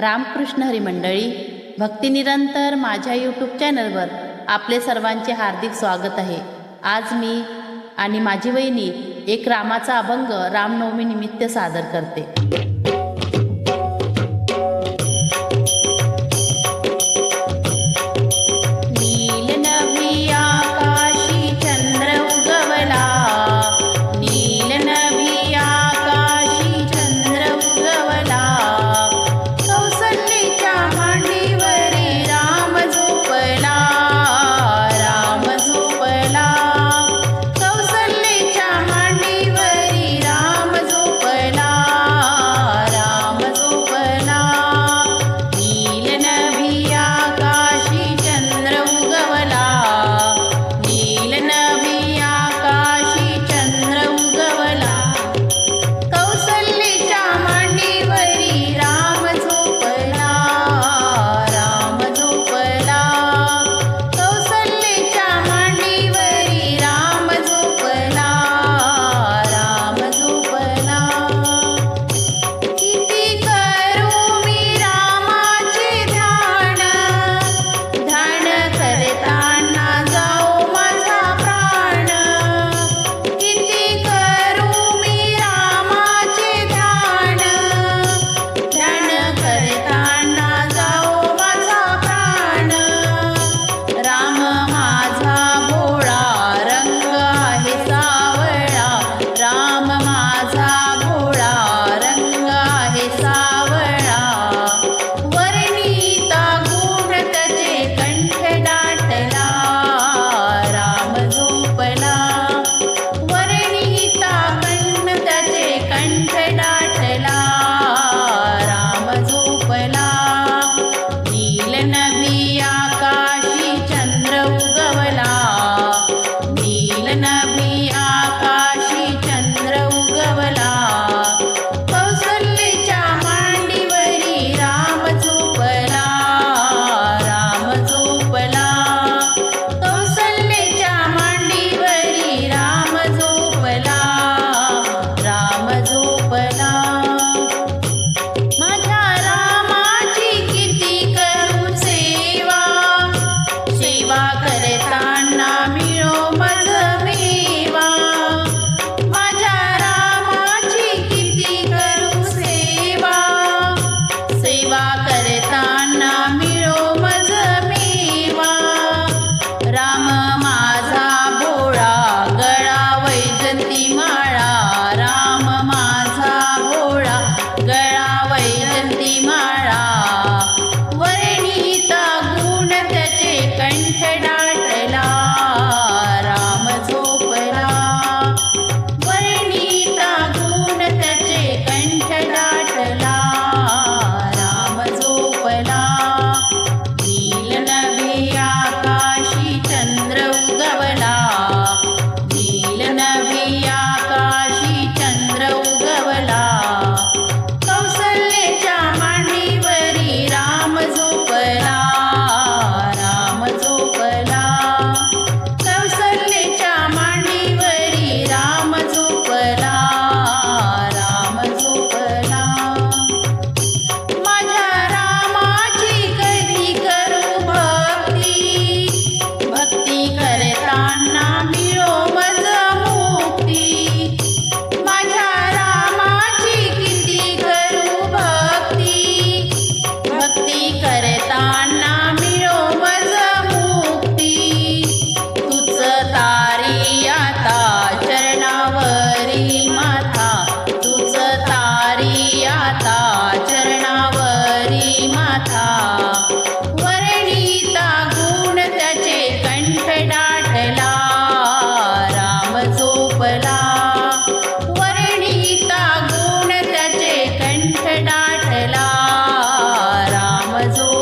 रामकृष्ण हरिमंडळी भक्तिनिरंतर माझ्या यूट्यूब चॅनलवर आपले सर्वांचे हार्दिक स्वागत आहे. आज मी आणि माझी वहिनी एक रामाचा अभंग रामनवमीनिमित्त सादर करते. धरणी माता तुझ तारी आता चरणावरी माता वर्णिता गुण त्याचे कंठ दाटला राम झोपला. वर्णिता गुण त्याचे कंठ दाटला राम झोप